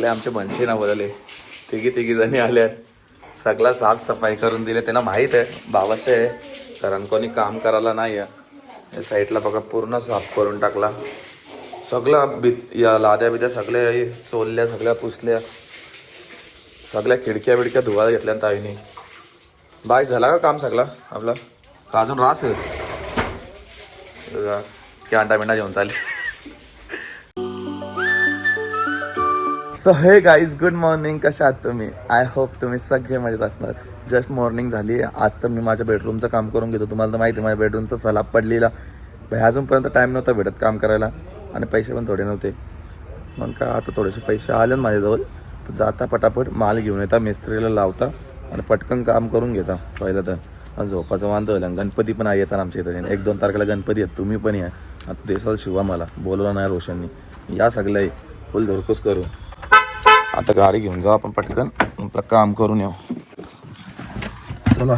सगळे आमचे मनशी ना बदलले तिघी तिघी जणी आल्यात सगळा साफसफाई करून दिले. त्यांना माहीत आहे बाबाचं आहे. कारण कोणी काम करायला नाही आहे या साईडला बघा पूर्ण साफ करून टाकला. सगळं बित या लाद्या बिद्या सगळ्या सोलल्या सगळ्या पुसल्या. सगळ्या खिडक्या बिडक्या धुवायला घेतल्या ताईने. बाय झाला का काम सगळा आपला? का अजून रास? आहे की बिंडा जेवण चालले. सो हे गाईज गुड मॉर्निंग कशा आहात तुम्ही? आय होप तुम्ही सगळे मजेत असणार. जस्ट मॉर्निंग झाली. आज तर मी माझ्या बेडरूमचं काम करून घेतो. तुम्हाला तर माहिती आहे माझ्या बेडरूमचा सलाब पडलेला. भाई अजूनपर्यंत टाईम नव्हता भेटत काम करायला. आणि पैसे पण थोडे नव्हते. मग काय आता थोडेसे पैसे आले ना माझ्याजवळ. तर जाता पटापट माल घेऊन येता मिस्त्रीला लावता आणि पटकन काम करून घेता. पहिलं तर. आणि झोपाचं वांदो आणि गणपती पण आहे येतात आमच्या इथं. एक दोन तारखेला गणपती आहेत. तुम्ही पण या. आता देसाल शिवा मला. बोलवला नाही रोशननी. या सगळ्या फुल धुरकूस करू. आता गाडी घेऊन जाऊ आपण पटकन. आपलं काम करून येऊ. चला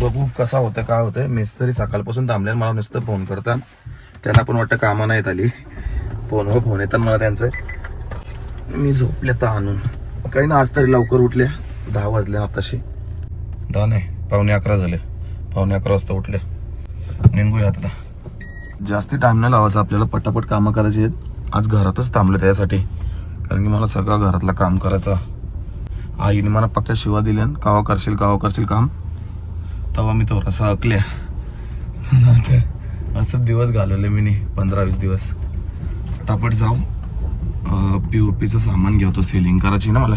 बघू कसा होतं काय होतंय. मिस्त्री सकाळपासून थांबले मला नुसतं फोन करतात त्यांना पण वाटतं कामं नाहीत आली. फोनवर फोन येतात मला त्यांचं. मी झोपले तर आणून. काही ना आज तरी लवकर उठले. दहा वाजले ना तशी दहा नाही पावणे अकरा झाले. पावणे अकरा वाजता उठले. निघूया आता. जास्ती टाईम नाही लावायचा आपल्याला पटापट कामं करायची आहेत. आज घरातच थांबले त्यासाठी. कारण की मला सगळं घरातलं काम करायचं. आईने मला पक्क्या शिवा दिल्या कावा करशील कावा करशील काम. तेव्हा मी थोडासा अकल्या असं दिवस घालवले मी नी पंधरा वीस दिवस. पटापट जाऊ. पी ओ पीचं सामान घेतो सेलिंग करायची ना मला.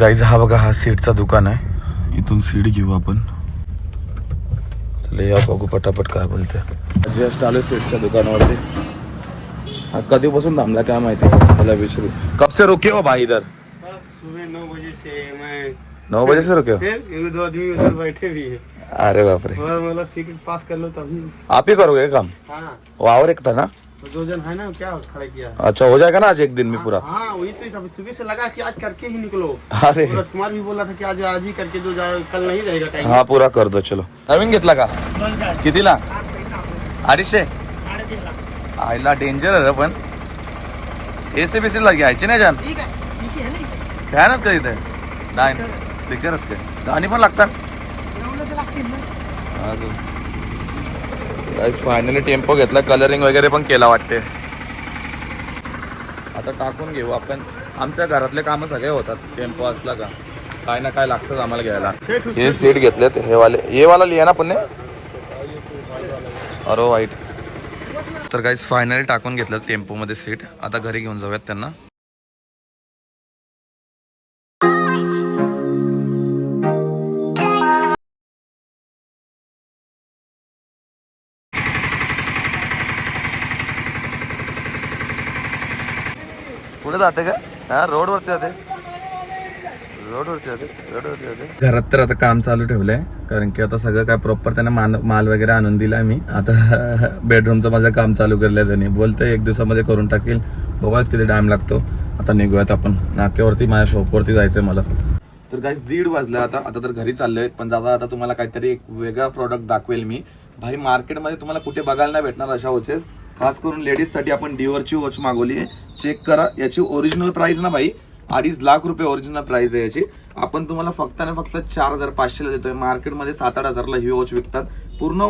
गाईज हा बघा हा सीटचा दुकान आहे. इथून सीट घेऊ आपण. चला या बघू पटापट काय बोलते जस्ट आलो सीटच्या दुकानावरती. हा कधीपासून थांबला काय माहिती? मला विचारू कब से रुके हो भाई इधर? सुबह नौ बजे से मैं नौ बजे से रुके हो? फिर दो आदमी उधर बैठे भी है। अरे बापरे और मतलब सीट पास कर लो तभी आप ही करोगे काम? हाँ। वावर एक था ना? तो दो जन है ना क्या खड़ा किया? अच्छा हो जाएगा ना आज एक दिन में पूरा? हाँ वही तो सुबह से लगा कि आज करके ही निकलो। अरे। सूरज कुमार भी बोला था कि आज आज ही करके जो जा कल नहीं रहेगा टाइम हा पुरा कर दो चलो। नवीन घेतला का कितीला अडीचशे आईला डेंजर आहे पण एसी बीसी ला घ्यायची नाही जाण फॅनच का। इथे नाही स्पीकर आहेत काय गाणी पण लागतात फायनली टेम्पो घेतला कलरिंग वगैरे पण केला वाटते. आता टाकून घेऊ आपण. आमच्या घरातले कामं सगळे होतात टेम्पो असला का. काय ना काय लागतं आम्हाला घ्यायला. हे सीट घेतलेत हे वाले हे वाला लिहा ना पुणे अरे वाईट. तर काहीच फायनली टाकून घेतलं टेम्पोमध्ये सीट आता घरी घेऊन जाऊयात त्यांना. पुढे जाते का? हा रोडवरती जाते. रोडवरती जाते रोडवरती जाते. घरात तर आता काम चालू ठेवलंय कारण की आता सगळं काय प्रॉपर त्यांना मान माल वगैरे आणून दिला मी. आता बेडरूमचं माझं काम चालू केलंय त्यांनी. बोलतंय एक दिवसामध्ये करून टाकील. बघा किती टाइम लागतो. आता निघूयात आपण. नाक्यावरती माझ्या शॉपवरती जायचंय मला. तर काही दीड वाजलं. आता आता तर घरी चाललोय. पण जाता आता तुम्हाला काहीतरी एक वेगळा प्रॉडक्ट दाखवेल मी. भाई मार्केटमध्ये तुम्हाला कुठे बघायला नाही भेटणार अशा वॉचेस खास करून लेडीजसाठी आपण डिओरची वॉच मागवली आहे. चेक करा. याची ओरिजिनल प्राइस ना भाई अडीच लाख रुपये ओरिजिनल प्राइस आहे याची. आपण तुम्हाला फक्त आणि फक्त चार हजार पाचशेला देतोय. मार्केटमध्ये सात आठ हजारला ही वॉच विकतात. पूर्ण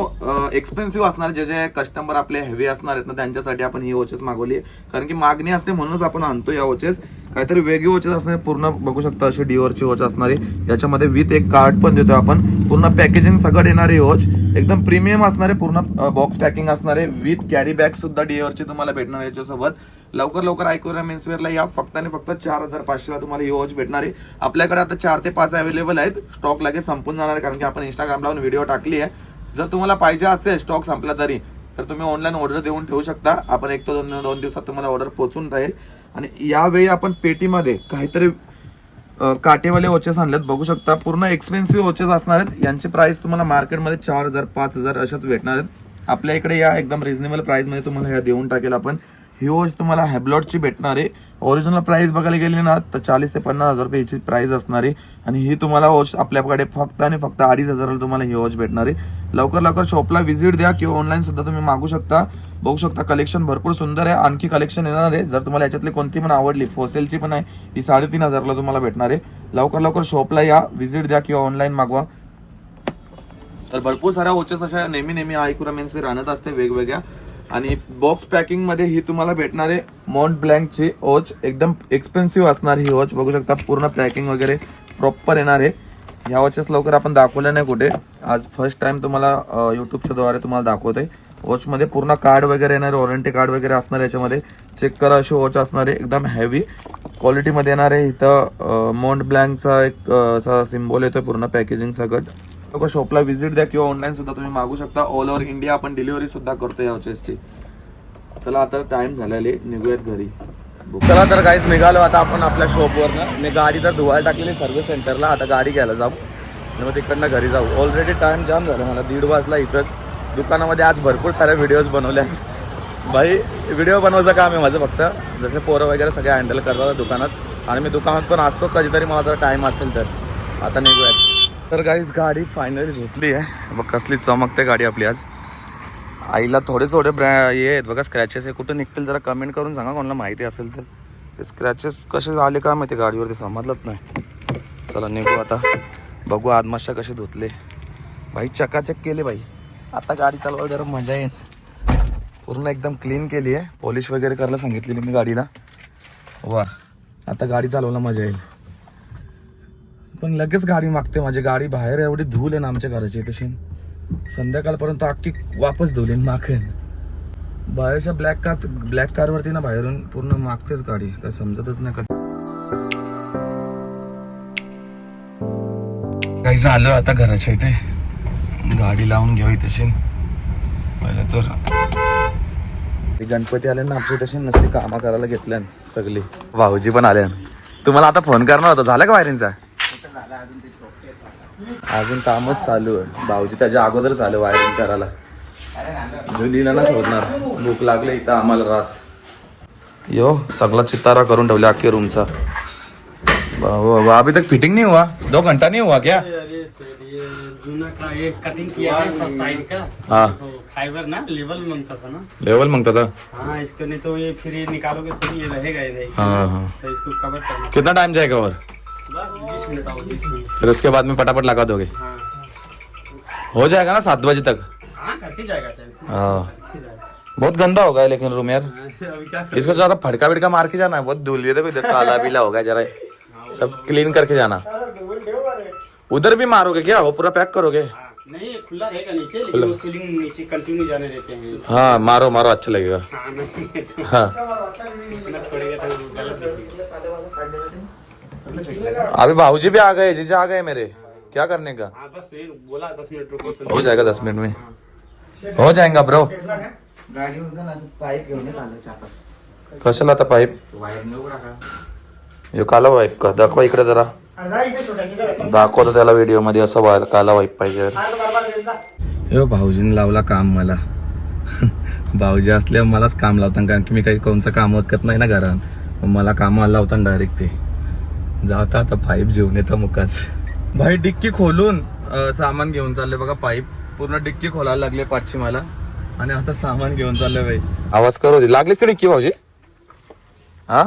एक्सपेन्सिव्ह असणार जे जे कस्टमर आपले हेवी असणार आहेत ना त्यांच्यासाठी आपण ही वॉचेस मागवली आहे. कारण की मागणी असते म्हणूनच आपण आणतो या वॉचेस काहीतरी वेगळी वॉचेस असणार पूर्ण बघू शकता अशी डिओरची वॉच असणारी याच्यामध्ये विथ एक कार्ड पण देतो आपण. पूर्ण पॅकेजिंग सगळं येणारी वॉच एकदम प्रीमियम असणारे पूर्ण बॉक्स पॅकिंग असणारे विथ कॅरी बॅग सुद्धा डिओरची तुम्हाला भेटणार याच्यासोबत. लवकर लवकर ऐकूया मेन्सवेअरला या फक्त आणि फक्त चार हजार पाचशेला तुम्हाला ही वॉच भेटणार आहे. आपल्याकडे आता चार ते पाच अवेलेबल आहेत. स्टॉक लगेच संपून जाणार आहे कारण की आपण इंस्टाग्रामला व्हिडिओ टाकली आहे. जर तुम्हाला पाहिजे असेल स्टॉक संपला तरी तर तुम्ही ऑनलाईन ऑर्डर देऊन ठेवू शकता. आपण एक ते दोन दोन दिवसात तुम्हाला ऑर्डर पोहोचून जाईल. आणि यावेळी आपण पेटीमध्ये काहीतरी काटेवाले वॉचेस आणलेत. बघू शकता पूर्ण एक्सपेन्सिव्ह वॉचेस असणार आहेत. यांची प्राइस तुम्हाला मार्केटमध्ये चार हजार पाच हजार अशात भेटणार आहेत. आपल्या इकडे या एकदम रिझनेबल प्राइसमध्ये तुम्हाला ह्या देऊन टाकेल आपण. ही वॉच तुम्हाला हॅबलॉटची भेटणार आहे. ओरिजिनल प्राइस बघायला गेली ना तर चाळीस ते पन्नास हजार रुपये याची प्राइस असणार. आहे आणि ही तुम्हाला वॉच आपल्याकडे फक्त आणि फक्त अडीच हजाराला तुम्हाला ही वॉच भेटणार. आहे लवकर लवकर शॉपला व्हिजिट द्या किंवा ऑनलाईन सुद्धा तुम्ही मागू शकता. बघू शकता कलेक्शन भरपूर सुंदर आहे. आणखी कलेक्शन येणार आहे. जर तुम्हाला याच्यातली कोणती पण आवडली फोसेलची पण आहे ही साडेतीन हजारला तुम्हाला भेटणार आहे. लवकर लवकर शॉपला या व्हिजिट द्या किंवा ऑनलाईन मागवा. तर भरपूर साऱ्या वॉचेस अशा नेहमी नेहमी आयकुरा मेन्सवेअर आणत असते वेगवेगळ्या. आणि बॉक्स पॅकिंगमध्ये ही तुम्हाला भेटणार आहे मॉन्ट ब्लँकची वॉच एकदम एक्सपेन्सिव्ह असणार ही वॉच बघू शकता पूर्ण पॅकिंग वगैरे प्रॉपर येणार आहे. ह्या वॉचेस लवकर आपण दाखवल्या नाही कुठे. आज फर्स्ट टाइम तुम्हाला युट्यूबच्या द्वारे तुम्हाला दाखवतोय. वॉचमध्ये पूर्ण कार्ड वगैरे येणार वॉरंटी कार्ड वगैरे असणार याच्यामध्ये. चेक करा अशी वॉच असणार आहे एकदम हॅवी क्वालिटीमध्ये येणार आहे. इथं मॉन्ट ब्लँकचा एक असा सिम्बॉल येतोय पूर्ण पॅकेजिंग सगळं. लोक शॉपला व्हिजिट द्या किंवा ऑनलाईन सुद्धा तुम्ही मागू शकता. ऑल ओव्हर इंडिया आपण डिलिव्हरी सुद्धा करतो या चेसची चला आता टाइम झालेले निघूयात घरी. चला तर काहीच निघालो. आता आपण आपल्या शॉपवर मी गाडी तर धुवायला टाकलेली सर्व्हिस सेंटरला आता गाडी घ्यायला जाऊ. आणि मग तिकडनं घरी जाऊ. ऑलरेडी टाइम जाम झाला. मला दीड वाजला इथंच. दुकानामध्ये आज भरपूर साऱ्या व्हिडिओज बनवल्या भाई व्हिडिओ बनवायचं काम आहे माझं फक्त. जसे पोरं वगैरे सगळे हँडल करतात दुकानात. आणि मी दुकानात पण असतो. कधीतरी मला जर टाईम असेल तर. आता निघूयात. तर गाईज गाडी फायनली घेतली आहे. बघ कसली चमकते गाडी आपली आज. आईला थोडे थोडे ब्रॅ हे आहेत बघा स्क्रॅचेस हे कुठं निघतील जरा कमेंट करून सांगा कोणाला माहिती असेल तर. ते स्क्रॅचेस कसे झाले का माहिती गाडीवरती समजलंच नाही. चला निघू आता. बघू आदमाशा कसे धुतले. भाई चकाचक केले भाई. आता गाडी चालवायला जरा मजा येईल. पूर्ण एकदम क्लीन केली आहे. पॉलिश वगैरे करायला सांगितलेली मी गाडीला. वा आता गाडी चालवायला मजा येईल. पण लगेच गाडी मागते. माझी गाडी बाहेर एवढी धूल आहे ना आमच्या घराची तशी. संध्याकाळपर्यंत अख्खी वापस धुलेन मागेन बाहेरच्या ब्लॅक कार ब्लॅक कारवरती ना बाहेरून पूर्ण मागतेच गाडी. काय समजतच नाही कधी. काही झालं आता घराच्या इथे. गाडी लावून घ्यावी तशी. पहिले तर ते गणपती आले ना आमची तशी नसली कामं करायला घेतल्या सगळी. भाऊजी पण आले तुम्हाला आता फोन करणार होता. झाला का वायरिंगचा? अजून कामच चालू आहे. भाऊजी त्याच्या अगोदरच आले वायरिंग करायला. जुलीला ना सोडणार भूक लागले इथं आम्हाला रास. यो सगळा चितारा करून ठेवला अख्खे रूमचा अभी तक फिटिंग नहीं हुआ? दो घंटा नहीं हुआ क्या? ये जूना का ये कटिंग किया है साइड का। हाँ। फाइबर ना लेवल मांगता था ना। लेवल मांगता था? हाँ इसको नहीं तो ये फिर ये निकालोगे तो ये रहेगा ही नहीं। हाँ हाँ। तो इसको कवर करना। कितना टाइम जाएगा और? फिर उसके बाद में फटाफट लगा दोगे? हाँ हो जाएगा ना सात बजे तक? हाँ करके जाएगा टेंशन हाँ। बहुत गंदा होगा लेकिन रूम यार। हाँ, इसको ज़्यादा फड़का विड़का मार के जाना है बहुत धूल देखो इधर काला पीला होगा जरा। सब क्लीन करके जाना। उधर भी मारोगे क्या? वो पूरा पैक करोगे? हाँ, नहीं खुला रहेगा नीचे लेकिन सीलिंग नीचे कंटिन्यू जाने देते हैं। हाँ मारो मारो अच्छा लगेगा। हाँ नहीं तो हाँ। अभी भाऊजी भी आ गए जीजा आ गए मेरे। क्या करने का? हाँ बस ये बोला दस मिनट रुको तो हो जाएगा दस मिनट में। हो जाएगा ब्रो पाईप कशाला आता पाईप यो काला वाईप का दाखवा इकडे जरा। दाखवतो त्याला व्हिडिओमध्ये असं व्हायला काला वाईप पाहिजे. यो भाऊजीने लावला काम मला. भाऊजी असल्यावर मलाच काम लावतात कारण की मी काही कोणचं काम ओळखत नाही ना घरात. मग मला कामाला लावतात डायरेक्ट ते. जाता आता पाईप घेऊन येतं मुकाच. भाई डिक्की खोलून सामान घेऊन चालले बघा पाईप. पूर्ण डिक्की खोलायला लागले पाठची मला आणि आता सामान घेऊन चाललंय भाई. आवाज करू दे. लागलीच ती डिक्की भाऊजी? हा?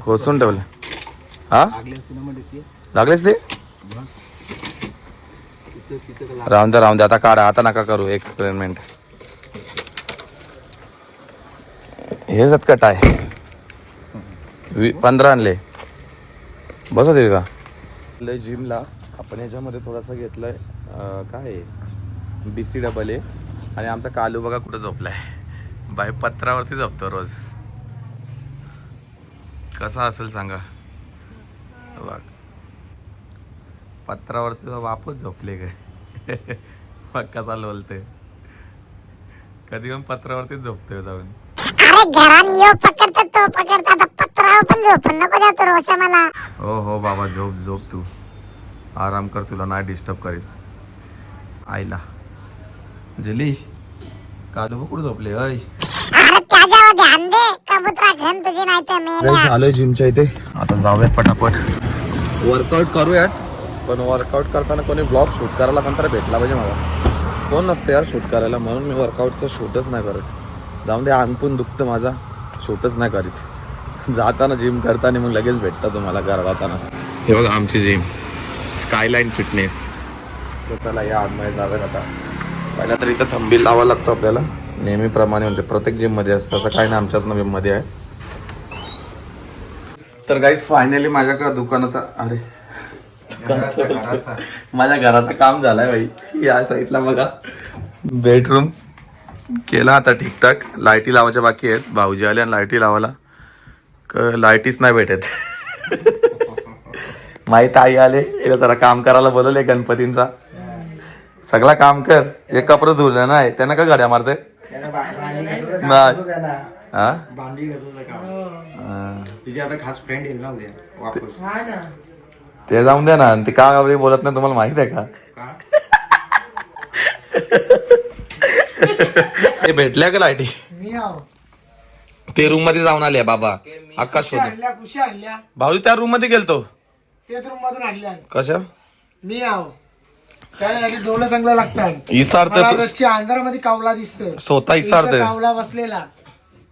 खोसून ठेवले. हा? लागलेच ते? राहून द्या राहून द्या आता काढा. आता नका करू. एक्सपेरिमेंट हेच आहेत आहे. वी- पंधरा आणले. बस होतील का लय जिमला आपण याच्यामध्ये थोडासा घेतलाय काय बी सी डबल ए आणि आमचा कालू बघा कुठं झोपलाय. बाय पत्रावरती झोपतो रोज. कसा असेल सांगा. बघ. पत्रावरती तर वापस झोपले काय मग कसा लोलते कधी पण पत्रावरतीच झोपतोय जाऊन. अरे घरान यो तो पकडतात आता पत्रावर पण झोपून नको जातो रोशा मला. हो हो बाबा झोप झोप तू. आराम कर तुला नाही डिस्टर्ब करीत. आईला. जली कालू कुठं झोपले? अय. अरे त्याच्यावर ध्यान दे. कबुतरा घन तुझी नाही तर आलोय जिमच्या इथे. आता जाऊयात पटापट. वर्कआउट करूयात पण वर्कआउट करताना कोणी ब्लॉग शूट करायला पण तर भेटला पाहिजे मला. कोण नसतं यार शूट करायला म्हणून मी वर्कआउटचं शूटच नाही करत. जाऊन दे अंग पण दुखतं माझा. शूटच नाही करीत. जाताना जिम करताना मग लगेच भेटतं तुम्हाला घर जाताना. हे बघा आमची जिम स्कायलाईन फिटनेस सो चला या आतमध्ये जाऊयात आता. पहिला तर इथं थंबील लावावं लागतं आपल्याला. नेहमीप्रमाणे म्हणजे प्रत्येक जिममध्ये असतं. असं काही नाही आमच्यात जिममध्ये आहे. तर गाईज फायनली माझ्याकडे दुकानाचा अरे. माझ्या घराचं काम झालंय भाई. या साईडला बघा. बेडरूम केला आता ठीकठाक. लाईटी लावायच्या बाकी आहेत. भाऊजी आले आणि लाईटी लावायला. क- लाईटीच नाही भेटत. माहीत आई आले हिला जरा काम करायला बोलवले गणपतींचा. सगळा काम कर हे कपडे धुलं नाही त्यांना का गाड्या मारते ते जाऊन द्या ना आणि ती का गावडी बोलत नाही तुम्हाला माहीत आहे का? भेटल्या का लाईटी मी आहो. ते रूममध्ये जाऊन आले बाबा. अक्का शोध आणल्या कुशी आणल्या. भाऊजी त्या रूममध्ये गेलतो. तेच रूम मधून आणल्या कशा? मी आहो. त्यासाठी डोलं चांगलं लागतात इसारत मला तू रोजची अंधारामध्ये कावला दिसतोय. स्वतः इसारत कावला बसलेला.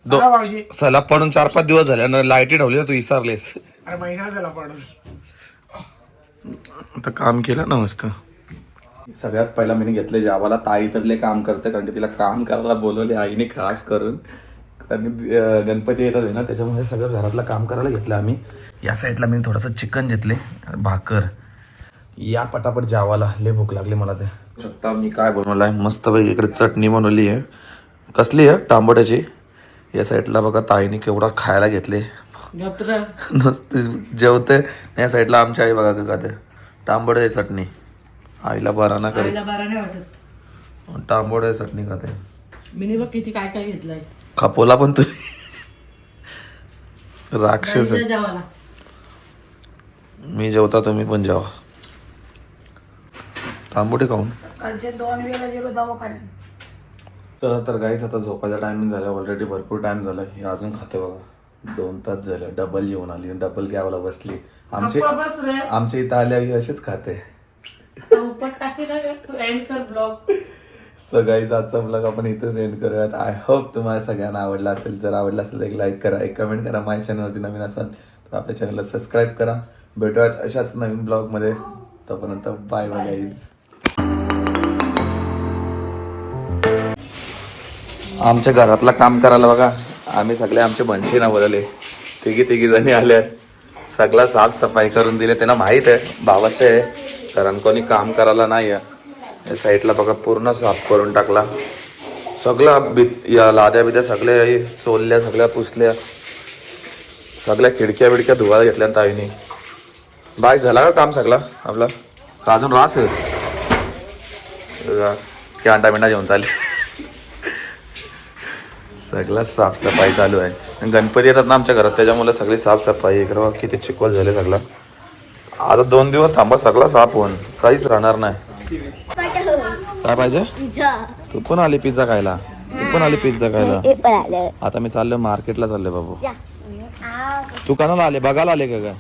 दो- चला भाऊजी. सला पडून चार पाच दिवस झाले आणि लाईटी ठेवली तू इसारलेस. अरे महिना झाला पडून. आता काम केलं ना मस्त. सगळ्यात पहिला मी घेतले जेवाला ताई तरले काम करते कारण की तिला काम करायला बोलवले आईने खास करून. कारण गणपती येतात आहे ना त्याच्यामुळे सगळं घरातलं काम करायला घेतलं आम्ही. या साईडला मी थोडंसं चिकन घेतले भाकर. या पटापट जेवाला लय भूक लागली मला ते. शकता मी काय बनवलं आहे मस्त पैकी इकडे चटणी बनवली आहे. कसली आहे? तांबड्याची या साईडला बघा ताईने केवढा खायला घेतले. नुसते जेवते. या साईडला आमची आई बघा का ते. तांबडे चटणी. आईला बरा ना तांबडे चटणी खाते मिनी बघ किती काय काय घेतलंय. खपोला पण तुम्ही. राक्षस मी जेवता तुम्ही पण जेवा. तांबोटे खाऊन. दोन वेळेला गेलो दवाखान्यात. चला तर गाईच आता झोपायचा टायमिंग झाला ऑलरेडी भरपूर टाइम झाला. हे अजून खाते बघा. दोन तास झाले डबल जेवण आली डबल घ्यावाला बसली. आमचे आमच्या इथं आल्या असेच खाते. उपट टाके ना ग, तू एंड कर ब्लॉग सगळीच आजचा ब्लॉग आपण इथेच एंड करूयात. आय होप तुम्हाला सगळ्यांना आवडला असेल. जर आवडला असेल एक लाईक करा एक कमेंट करा. माझ्या चॅनलवरती नवीन असाल तर आपल्या चॅनलला सबस्क्राईब करा. भेटूयात अशाच नवीन ब्लॉगमध्ये तोपर्यंत बाय बाय गाईज आमच्या घरातलं काम करायला बघा. आम्ही सगळे आमचे बनशी ना बोलले तिघी तिघी जणी आल्या सगळा साफसफाई करून दिले. त्यांना माहीत आहे. भावाचे आहे. कारण कोणी काम करायला नाही आहे या साईडला बघा पूर्ण साफ करून टाकला. सगळं बीत या लाद्या बिद्या सगळ्या सोलल्या सगळ्या पुसल्या. सगळ्या खिडक्या बिडक्या धुवायला घेतल्या ताईने. बाय झाला का काम सगळा आपला? का अजून रास आहे? की अंडा बिंडा जेवण चालेल. सगळा साफसफाई चालू आहे. आणि गणपती येतात ना आमच्या घरात त्याच्यामुळे सगळी साफसफाई इकडं किती चिकवल झाले सगळं. आता दोन दिवस थांबा सगळं साफ होऊन. काहीच राहणार नाही. काय पाहिजे? तू पण आली पिझ्झा खायला. तू पण आली पिझ्झा खायला. आता मी चाललोय मार्केटला चाललोय बाबू. तू कानाला आले बघायला आले का काय?